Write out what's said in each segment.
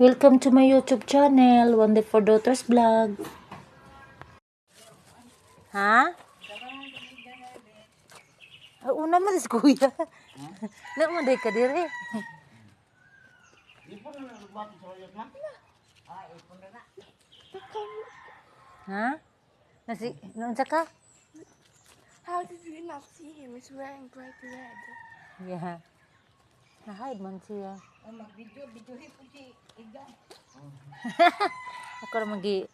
Welcome to my YouTube channel, One Day for Daughters Vlog. Ha? Ah, una man is kuya. Na mo day ka dire. Ha? Nasi, naunsa ka? How did we not see him? He's wearing bright red. Yeah. Na-hide man siya. Ako na magi...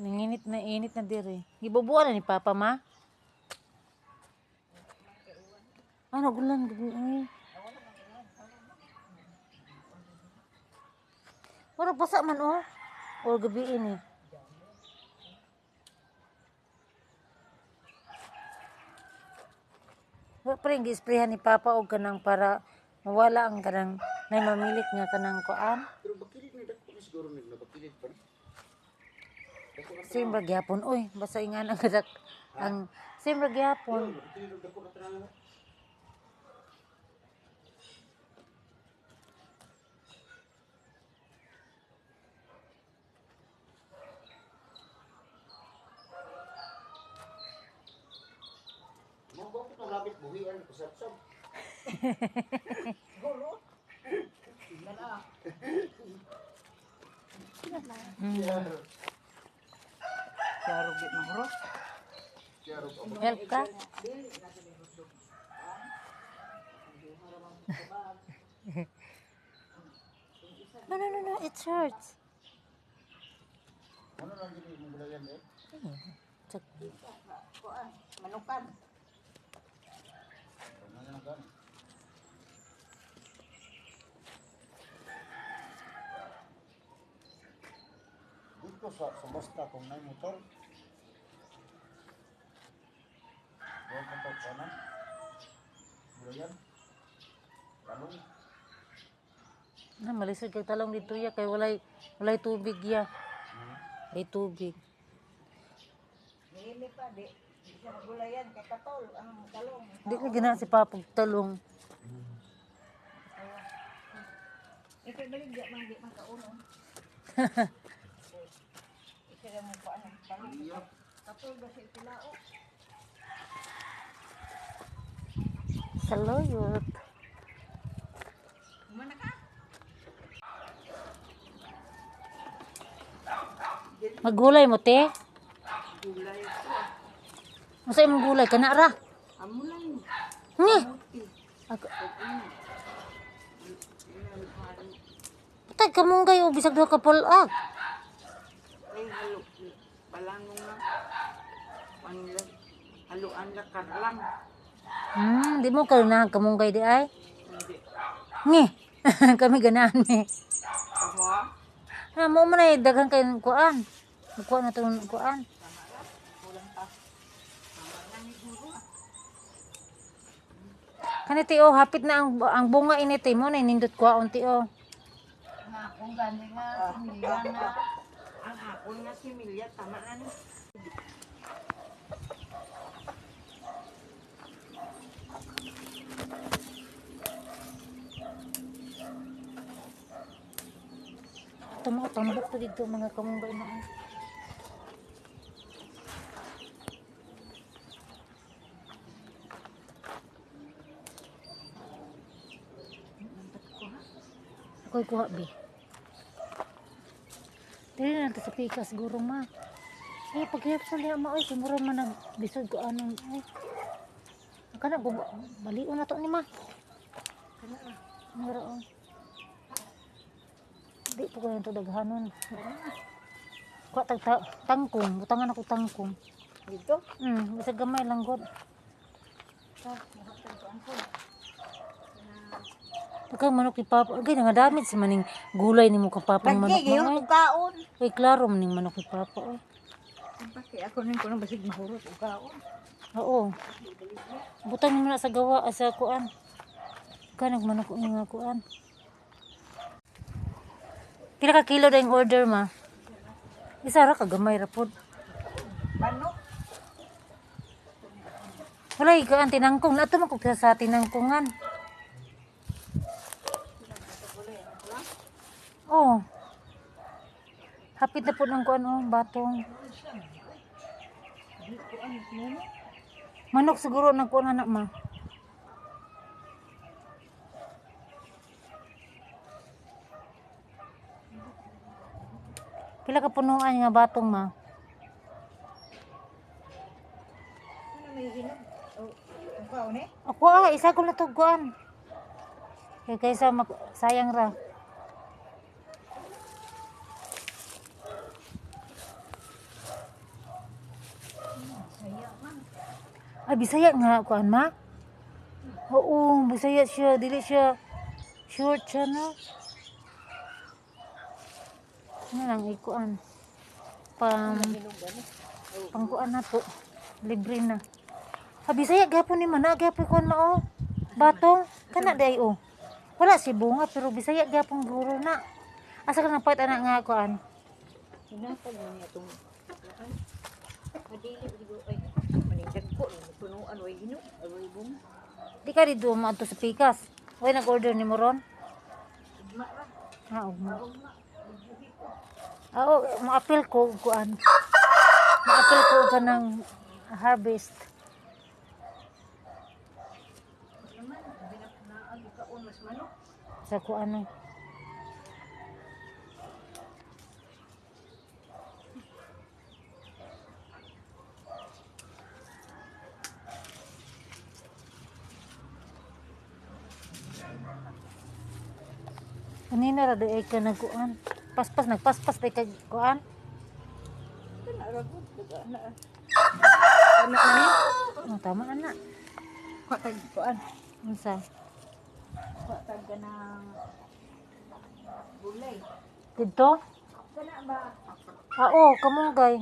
Nanginit na init na diri. Gibubuan na ni Papa ma. Ano gulan gabi ay. Wala basa man oh. Or gabi ini. Wa pa rin gi-sprayhan ni Papa og kanang para mawala ang kanang nay mamilit nga kanang kuan. Pero bakilid na dako na siguro nila bakilid pa. Simbra gyapon oy, basta ingan ang kadak ang simbra gyapon. Bakilid na dako na tanang. Mo ba ko rabbit buhian ko sapsap. Klaro git na huro. Kaya ro Help ka? no, no, no, no, it hurts. ano lang gini mo bulayan eh. Manukan. Dito sa sumasta kung may motor. Huwag mo to kanan. Bulayan. Talong. Na malisod kag talong dito ya kay walay walay tubig ya. May tubig. Nihili pa di. Di siya magulayan kay katol ang talong. Di na gina si Papa talong. Ikaw balik di man di man kaunon. Ikaw mo pa ang talong. Katol ba siya tilao? Saluyot. Mana ka? Magulay mo te? Masa imong gulay kana ra? Amo lang. Ni. Ako. Tay kamunggay o bisag duha ka pulag. Ay halo. Palanong na. Panila. Haluan na karlang. Hmm, di mo ka na kamunggay di ay. Hindi. Ni. Kami ganahan ni. Ako? Ha, mo man ay daghang kay kuan. Kuan na tong kuan. Kaniti oh, hapit na ang ang bunga initi mo na nindot ko unti oh. Nga akong gani nga similya na. Ang akong nga similya tama na ni. Tamo tambok to dito mga kamunggay na. Ay. Ako'y kuha, be. Dili na natin sa pika siguro, ma. Eh, paghihap sa liya, ma. Ay, siguro man nagbisod ko anong, ay. Kana, baliw na to ni, ma. Kana, ah. Mara, oh. Di po kayo ito daghanon. Kuha tag ta tangkong, butangan ako tangkong. Dito? Hmm, bisa gamay lang god. Pagka manok ni Papa, agay nga damit si maning gulay ni mo ka Papa ng manok Lagi, yung mo. tugaon. Ay, klaro maning manok ni Papa. Ay. Bakit ako nang kunang basig mahurot tugaon. Oo. Butang mo na sa gawa, ah, sa kuan. Daghan ang manok ang nga kuan. Pila ka kilo na yung order ma? Isa ra kagamay ra pod. Manok. Wala ikaw ang tinangkong. Nato man kog sa tinangkongan. Oh. Hapit na po ng kuan oh, batong. Manok siguro ng kuan anak ma. Pila ka punuan nga batong ma? Ako ah, isa ko na to kuan. Kay kaysa sayang ra. Ay, bisaya nga kuan ma. Oo, bisaya siya. Dili siya short siya no. Ano lang ikuan. Pang pangkuan na to. Libre na. Ha, bisaya gapon ni mana gapon kuan mao. Batong kana day oh. Wala si bunga pero bisaya gapon guro na. Asa ka nang pait anak nga kuan? Hinapag mo niya itong Madili, ay, punuan, way hinog, way bung. Di ka dito maadto sa pikas. Way nag-order ni mo ron? Ah, ugma. Ah, oh, ma-appeal ko kuan. Ma-appeal ko ka ng harvest. Manok. sa kung ano. Kanina ra doon ka nagkuan. Paspas, nagpaspas tayo kag kuan. Kana ra gud, daga na. Ano na ni? Oh, tama ana. Patag kuan. Unsa? Patag ka ng gulay. Dito? Kana ba? Ah, oh, kamunggay.